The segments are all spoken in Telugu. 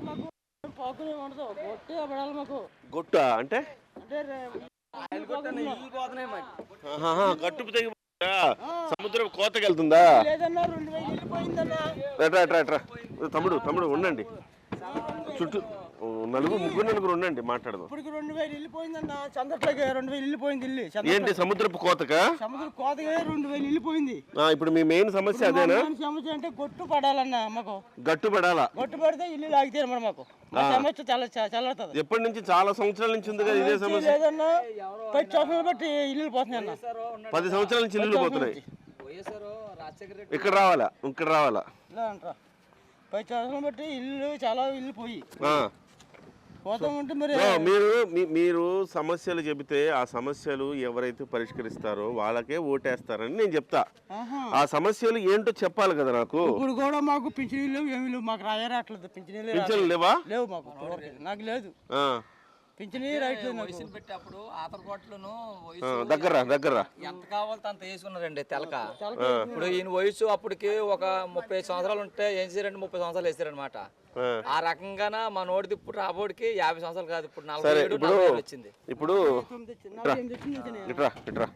మాకు పోకునే ఉండదు. కొట్టి పడాలి మాకు. గొట్ట అంటే? అంటే రే- ఆహాహా, గట్టు తెగి సముద్రం కోతకి వెళ్తుందా లేదన్నా రెండు వేలు వెళ్ళిపోయిందన్నా. ఎట్రా ఎట్రా ఎట్రా తమ్ముడు తమ్ముడు ఉండండి. చుట్టూ నలుగురు ముగ్గురు నలుగురు ఉండండి మాట్లాడదాం. ఇప్పటికి రెండు వేలు వెళ్ళిపోయిందన్న చందట్లకి రెండు వేలు వెళ్ళిపోయింది ఇల్లు ఏంటి సముద్రపు కోతకా? సముద్రం కోతగా రెండు వేలు వెళ్ళిపోయింది. ఇప్పుడు మీ మెయిన్ సమస్య అదేనా? మన సమస్య అంటే కొట్టు పడాలన్న మాకు. గట్టు పడాలా కొట్టు పడితే ఇల్లు లాగితే మరి మాకు. సమస్య చాలా చల్లవుతుంది ఎప్పటి నుంచి చాలా సంవత్సరాల నుంచి ఉంది కదా ఇదే సమస్య? లేదన్నా పది సంవత్సరాలు బట్టి ఇల్లు పోతున్నాయి అన్న. పది సంవత్సరాల నుంచి ఇల్లు పోతున్నాయి. ఇక్కడ రావాలా? ఇక్కడ రావాలా? పది సంవత్సరాలు బట్టి ఇల్లు చాలా ఇల్లు పోయి. మరి మీరు సమస్యలు చెబితే ఆ సమస్యలు ఎవరైతే పరిష్కరిస్తారో వాళ్ళకే ఓటేస్తారని నేను చెప్తా. ఆ సమస్యలు ఏంటో చెప్పాలి కదా నాకు. ఇప్పుడు కూడా మాకు పింఛనీలు లేవు ఏమీ లేవు. మాకు రాయరాట్లేదు పింఛనీలు రా- పింఛన్లు లేవా? లేవు మాకు. నాకు లేదు. పింఛనీ రాయట్లేదు నాకు. వయసులు పెట్టేప్పుడు ఆతరకోట్లను దగ్గర దగ్గర ఎంత కావాలో అంత వేసుకున్నారండి తెలక. ఇప్పుడు ఈయన వయసు అప్పటికి ఒక ముప్పై సంవత్సరాలు ఉంటే ఏం చేశారంటే ముప్పై సంవత్సరాలు వేసారనమాట ఆ. ఆ రకంగాన మా నోటిది ఇప్పుడు రాబోడికి యాభై సంవత్సరాలు కాదు ఇప్పుడు నలభై ఏడు వచ్చింది. ఇప్పుడు. ఇట్రా ఇట్రా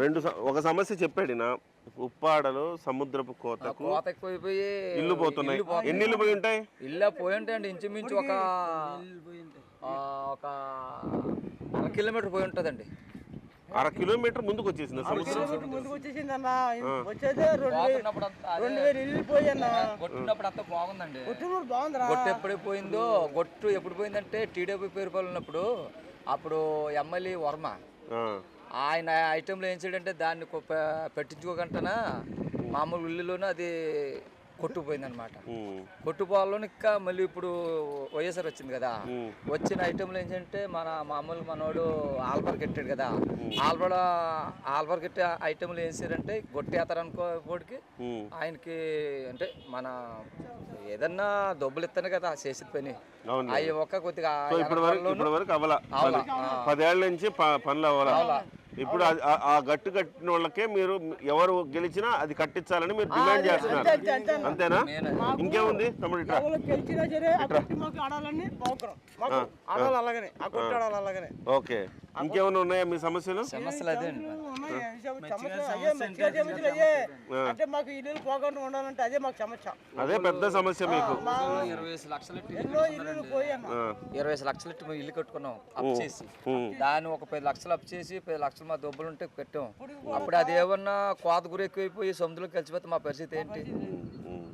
రెండు ఒక సమస్య చెప్పాడు నా ఉప్పాడలో సముద్రపు కోతకు కోత ఎక్కువైపోయి ఇల్లు పోతున్నాయి. ఎన్ని ఇల్లు పోయి ఉంటాయి? ఇల్లు పోయి ఉంటాయండి ఇంచుమించు ఒక ఆ, ఒక అర కిలోమీటర్ పోయి ఉంటుందండి. అర కిలోమీటర్ ముందుకు వచ్చేసింది సముద్రం? ముందుకు వచ్చేసింది అన్న వచ్చేదే రెండు వేలు అంతా అదే రెండు వేలు ఇల్లు పోయి అన్న కొట్టినప్పుడు అంతా బాగుందండి. గొట్టు ఎప్పుడు పోయిందో గొట్టు ఎప్పుడు పోయిందంటే టీడీపీ పేరు ఉన్నప్పుడు అప్పుడు ఎమ్మెల్యే వర్మ ఆయన ఐటెంలో ఏం చేయడంటే దాన్ని పెట్టించుకోకుండా మామూలు ఉల్లిలోనూ అది కొట్టుకుపోయిందనమాట. కొట్టుపోవాలని ఇంకా మళ్ళీ ఇప్పుడు వైఎస్ఆర్ వచ్చింది కదా. వచ్చిన ఐటెంలో ఏంటంటే మన మామూలు మనోడు ఆల్బర్ కట్టాడు కదా. ఆల్బర్ ఆల్బర్ కట్టే ఐటెంలు ఏం చేశారంటే గొట్టేస్తారనుకో కోడికి ఉమ్. ఆయనకి అంటే మన ఏదన్నా డబ్బులు ఇస్తాను కదా చేసిన పని. అవి ఒక్క కొద్దిగా సో ఇప్పటి వరకు ఇప్పటి వరకు అవల అవలా. పదేళ్ళ నుంచి పనులు అవ్వాల. ఇప్పుడు ఆ- గట్టు కట్టిన వాళ్ళకే మీరు ఎవరు గెలిచినా అది కట్టించాలని మీరు డిమాండ్ చేస్తున్నారు. అంతేనా? ఇంకేముంది తమ్ముడు ఇట్లా? గెలిచినా సరే అలాగనే అలాగనే. ఓకే. ఇంకేమైనా ఉన్నాయా మీ సమస్యలు? సమస్యలు అదే అండి. అంటే మాకు ఇల్లు పోకుండా ఉండాలంటే అదే మాకు సమస్య. అదే పెద్ద సమస్య మీకు. మా ఇరవై ఐదు లక్షలు ఇరవై ఐదు లక్షలు ఇట్టి మేము ఇల్లు కట్టుకున్నాం అప్పు చేసి. దాన్ని ఒక పది లక్షలు అప్పు చేసి పది లక్షలు మా డబ్బులు ఉంటే పెట్టాం. అప్పుడు అది ఏమన్నా కోత గురి ఎక్కువైపోయి కలిసిపోతే మా పరిస్థితి ఏంటి?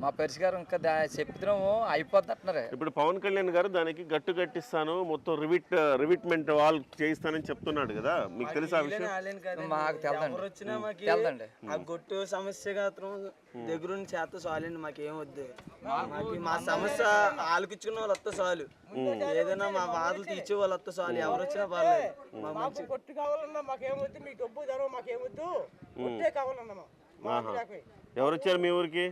మా పరిష్కారం ఇంకా దా చెప్పినాము అయిపోద్ది అంటున్నారే ఇప్పుడు పవన్ కళ్యాణ్ గారు దానికి గట్టు కట్టిస్తాను మొత్తం రివిట్ రివిట్మెంట్ వాల్ చేయిస్తానని చెప్తున్నాడు కదా. మీకు తెలుసా ఆ విషయం? మాకు తెలదండి. వచ్చినా మాకు తెలదండి. ఆ గొట్టు సమస్య మాత్రం దగ్గర చేత చాలండి మాకేం వద్దు. మా సమస్య ఆలకించుకున్న వాళ్ళు వస్తే చాలు. ఏదైనా మా బాధలు తీర్చే వాళ్ళు వస్తే చాలు. ఎవరు వచ్చినా పర్లేదు. కొట్టు కావాలన్నా మాకేమొద్దు మీ డబ్బు ధర మాకేమొద్దు కొట్టే కావాలన్నా. ఎవరు వచ్చారు మీ ఊరికి?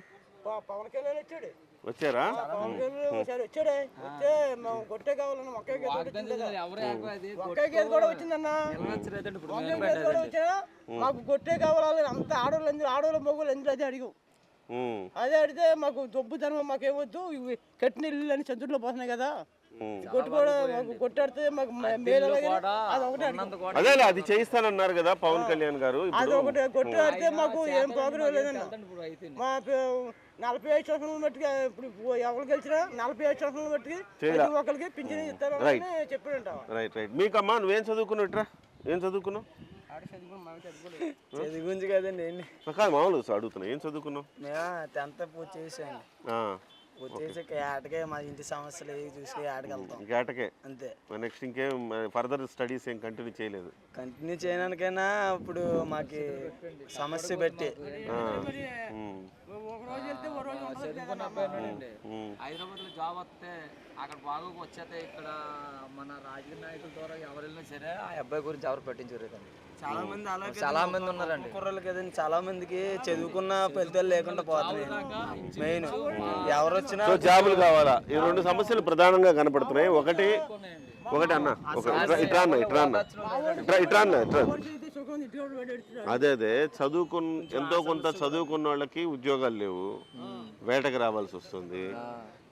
పవన్ కళ్యాణ్ వచ్చాడు. వచ్చారా? పవన్ కళ్యాణ్ ఒకసారి వచ్చాడే. వచ్చే మేము కొట్టే కావాలన్నా ఒకే గేదె కూడా వచ్చింది కదా. ఒకే గేదె కూడా వచ్చిందన్న. ఒకే గేదె కూడా వచ్చినా మాకు కొట్టే కావాలి అంత ఆడవాళ్ళు అందరూ ఆడవాళ్ళ మొగ్గులు అందరూ అదే అడిగాం. ఉమ్, అదే అడిగితే మాకు దొబ్బు ధనం మాకేమొద్దు ఇవి కట్టిన ఇల్లు అని చంద్రులో పోతున్నాయి కదా. కొట్టాడితే అది అదేలే అది చేయిస్తానన్నారు కదా పవన్ కళ్యాణ్ గారు అది ఇప్పుడు ఒకటి కొట్టు ఆడితే మాకు ఏం ప్రోగ్రాం లేదన్న మా నలభై ఐదు సంవత్సరాల మట్టుగా ఇప్పుడు ఎవరు గెలిచినా నలభై ఐదు సంవత్సరాల మట్టుకి ఒక్కరికి పింఛన్ ఇస్తారు. చెప్పాడంట రైట్ రైట్ మీకమ్మా నువ్వేం చదువుకున్నావు? ఇట్రా ఏం చదువుకున్నావు చదువు గురించి కదండి కాదు మామూలు అడుగుతున్నా ఏం చదువుకున్నావు? టెన్త్ పూర్తి చేసాండి ఆ, పూర్తి చేసి ఆటకే మా ఇంటి సమస్యలు ఏవి చూసి ఆటకి వెళ్తాం గేటకే అంతే. నెక్స్ట్ ఇంకేం ఫర్దర్ స్టడీస్ ఏం కంటిన్యూ చేయలేదు. కంటిన్యూ చేయడానికైనా ఇప్పుడు మాకు సమస్య పెట్టి. ఆ, ఉమ్, ఒక రోజు వెళ్తే ఒక రోజు ఉండదు కదా. అబ్బాయినండి ఉమ్. హైదరాబాద్లో జాబ్ వస్తే అక్కడ బాగా వచ్చేస్తే ఇక్కడ మన రాజకీయ నాయకుల ద్వారా ఎవరు వెళ్ళినా సరే ఆ అబ్బాయి గురించి ఎవరు పట్టించారు చాలా మంది అలాగే చాలా మంది ఉన్నారండి. కుర్రలు కదండి చాలా మందికి చదువుకున్న ఫలితాలు లేకుండా పోతున్నాయి. మెయిన్ ఎవరు వచ్చినా సో జాబులు కావాలా? ఈ రెండు సమస్యలు ప్రధానంగా కనపడుతున్నాయి. ఒకటి ఒకటి అన్న ఒక ఇట్రా- ఇట్రా అన్న ఇట్రా అన్న. ఇట్రా ఇట్రా అన్న ఇట్రా అదే అదే. చదువుకున్న ఎంతో కొంత చదువుకున్న వాళ్ళకి ఉద్యోగాలు లేవు. వేటకు రావాల్సి వస్తుంది.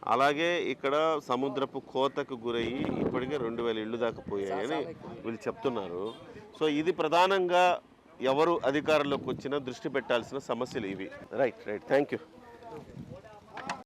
అలాగే ఇక్కడ సముద్రపు కోతకు గురయ్యి ఇప్పటికే రెండు వేల ఇళ్ళు దాకా పోయాయని వీళ్ళు చెప్తున్నారు. సో ఇది ప్రధానంగా ఎవరు అధికారంలోకి వచ్చినా దృష్టి పెట్టాల్సిన సమస్యలు ఇవి. Right right. Thank you